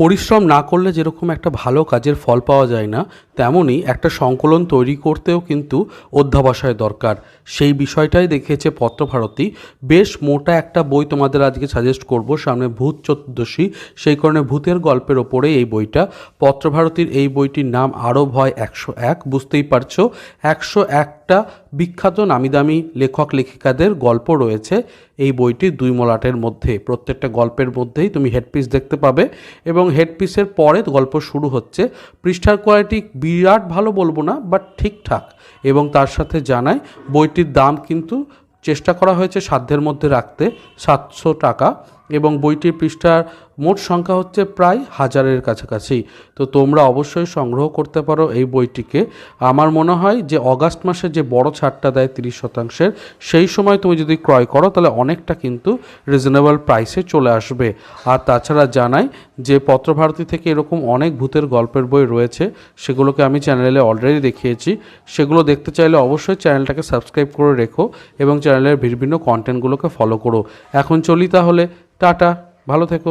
পরিশ্রম না করলে যেরকম একটা ভালো কাজের ফল পাওয়া যায় না, তেমনই একটা সংকলন তৈরি করতেও কিন্তু অধ্যাবসায় দরকার। সেই বিষয়টাই দেখিয়েছে পত্রভারতী। বেশ মোটা একটা বই তোমাদের আজকে সাজেস্ট করব, সামনে ভূত চতুর্দশী, সেই কারণে ভূতের গল্পের ওপরে এই বইটা। পত্রভারতীর এই বইটির নাম আরও ভয় একশো এক, বুঝতেই পারছ। একশো একটা বিখ্যাত নামিদামি লেখক লেখিকাদের গল্প রয়েছে এই বইটি দুই মলাটের মধ্যে। প্রত্যেকটা গল্পের মধ্যেই তুমি হেডপিস দেখতে পাবে এবং হেডপিসের পরে গল্প শুরু হচ্ছে। পৃষ্ঠার কোয়ালিটি বিরাট ভালো বলব না বাট ঠিকঠাক। এবং তার সাথে জানায় বইটির দাম কিন্তু চেষ্টা করা হয়েছে সাধ্যের মধ্যে রাখতে, সাতশো টাকা। এবং বইটির পৃষ্ঠার মোট সংখ্যা হচ্ছে প্রায় হাজারের কাছাকাছি। তো তোমরা অবশ্যই সংগ্রহ করতে পারো এই বইটিকে। আমার মনে হয় যে অগাস্ট মাসে যে বড় ছাড়টা দেয় তিরিশ শতাংশের, সেই সময় তুমি যদি ক্রয় করো, তাহলে অনেকটা কিন্তু রিজনেবল প্রাইসে চলে আসবে। আর তাছাড়া জানাই যে পত্রভারতী থেকে এরকম অনেক ভূতের গল্পের বই রয়েছে, সেগুলোকে আমি চ্যানেলে অলরেডি দেখিয়েছি। সেগুলো দেখতে চাইলে অবশ্যই চ্যানেলটাকে সাবস্ক্রাইব করে রেখো এবং চ্যানেলের বিভিন্ন কন্টেন্টগুলোকে ফলো করো। এখন চলি তাহলে টাটা ভালো থেকো।